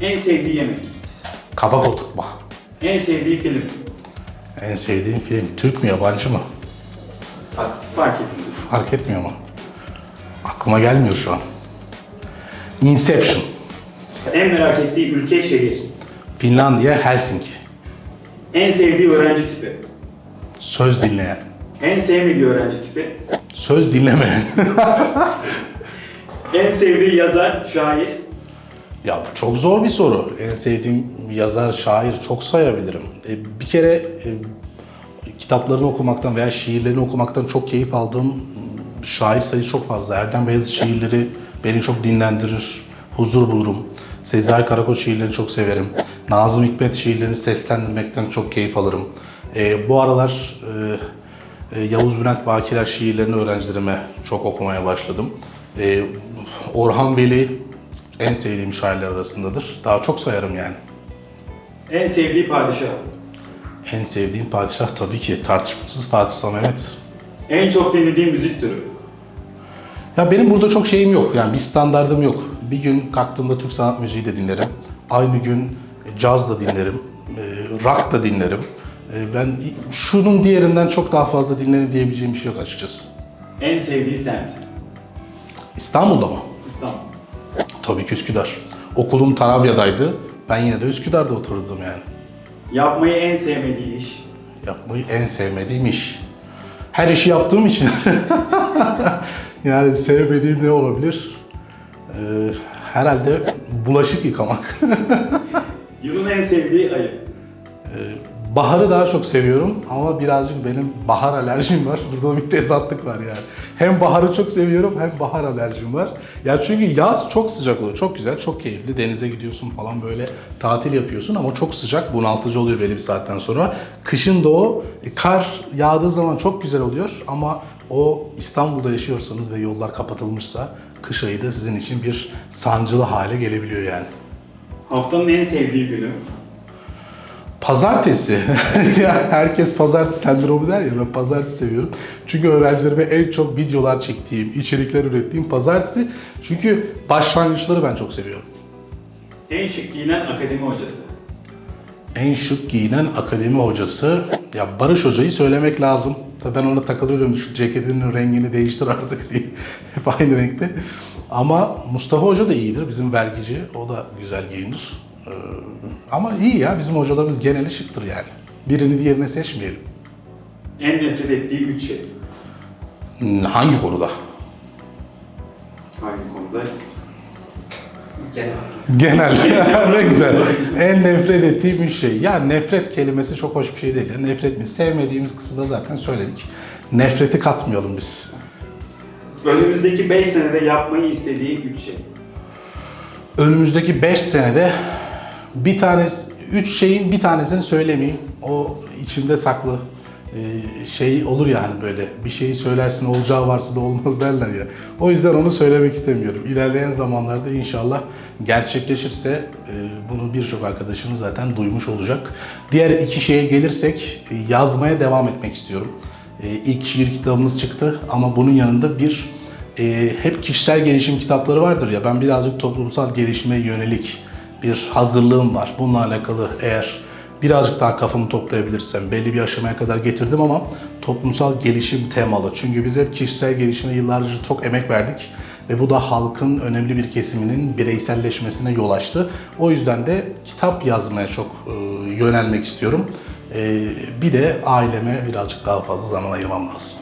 En sevdiği yemek. Kabak oturtma. En sevdiği film. En sevdiğim film Türk mü yabancı mı? Fark, fark etmez. Fark etmiyor mu? Aklıma gelmiyor şu an. Inception. En merak ettiği ülke, şehir. Finlandiya, Helsinki. En sevdiği öğrenci tipi. Söz dinleyen. En sevmediği öğrenci tipi. Söz dinlemeyen. En sevdiği yazar, şair. Ya bu çok zor bir soru. En sevdiğim yazar, şair çok sayabilirim. E, bir kere e, kitaplarını okumaktan veya şiirlerini okumaktan çok keyif aldığım şair sayısı çok fazla. Erdem Beyazıt şiirleri beni çok dinlendirir, huzur bulurum. Sezai Karakoç şiirlerini çok severim. Nazım Hikmet şiirlerini seslendirmekten çok keyif alırım. E, bu aralar e, e, Yavuz Bülent Bakiler şiirlerini öğrencilerime çok okumaya başladım. E, Orhan Veli en sevdiğim şairler arasındadır. Daha çok sayarım yani. En sevdiği padişah. En sevdiğim padişah tabii ki tartışmasız Fatih Sultan Mehmet. En çok dinlediği müzik türü. Ya benim burada çok şeyim yok. Yani bir standardım yok. Bir gün kalktığımda Türk sanat müziği de dinlerim. Aynı gün caz da dinlerim. e, Rock da dinlerim. E, Ben şunun diğerinden çok daha fazla dinlerim diyebileceğim bir şey yok açıkçası. En sevdiği semt. İstanbul'da mı? İstanbul. Tabii ki Üsküdar. Okulum Tarabya'daydı. Ben yine de Üsküdar'da otururdum yani. Yapmayı en sevmediği iş. Yapmayı en sevmediğim iş. Her işi yaptığım için. yani sevmediğim ne olabilir? Ee, herhalde bulaşık yıkamak. Yılın en sevdiği ayı. Baharı daha çok seviyorum ama birazcık benim bahar alerjim var. Burada bir tezatlık var yani. Hem baharı çok seviyorum hem bahar alerjim var. Ya çünkü yaz çok sıcak oluyor. Çok güzel, çok keyifli. Denize gidiyorsun falan böyle tatil yapıyorsun ama çok sıcak, bunaltıcı oluyor belli bir saatten sonra. Kışın da o e, kar yağdığı zaman çok güzel oluyor ama o İstanbul'da yaşıyorsanız ve yollar kapatılmışsa kış ayı da sizin için bir sancılı hale gelebiliyor yani. Haftanın en sevdiği günü. Pazartesi. ya herkes pazartesi sendromu der ya ben pazartesi seviyorum. Çünkü öğrencilerime en çok videolar çektiğim, içerikler ürettiğim pazartesi. Çünkü başlangıçları ben çok seviyorum. En şık giyinen akademi hocası. En şık giyinen akademi hocası, ya Barış Hoca'yı söylemek lazım. Tabii ben ona takılıyorum şu ceketinin rengini değiştir artık diye. Hep aynı renkte. Ama Mustafa Hoca da iyidir, bizim vergici. O da güzel giyinir. Ee, ama iyi ya, bizim hocalarımız geneli şıktır yani. Birini diğerine seçmeyelim. En nefret ettiği üç şey. Hmm, Hangi konuda? Hangi konuda? Genel. Genel. ne güzel. En nefret ettiğim üç şey. Ya nefret kelimesi çok hoş bir şey değil. Ya. Nefret mi? Sevmediğimiz kısımda zaten söyledik. Nefreti katmayalım biz. Önümüzdeki 5 senede yapmayı istediği üç şey. Önümüzdeki 5 senede bir tanesi, üç şeyin bir tanesini söylemeyeyim. O içimde saklı ee, şey olur yani böyle bir şeyi söylersin olacağı varsa da olmaz derler ya. O yüzden onu söylemek istemiyorum. İlerleyen zamanlarda inşallah gerçekleşirse e, bunu birçok arkadaşım zaten duymuş olacak. Diğer iki şeye gelirsek e, yazmaya devam etmek istiyorum. E, İlk şiir kitabımız çıktı ama bunun yanında bir e, hep kişisel gelişim kitapları vardır ya ben birazcık toplumsal gelişime yönelik bir hazırlığım var. Bununla alakalı eğer birazcık daha kafamı toplayabilirsem belli bir aşamaya kadar getirdim ama toplumsal gelişim temalı. Çünkü biz hep kişisel gelişime yıllarca çok emek verdik ve bu da halkın önemli bir kesiminin bireyselleşmesine yol açtı. O yüzden de kitap yazmaya çok e, yönelmek istiyorum. E, bir de aileme birazcık daha fazla zaman ayırmam lazım.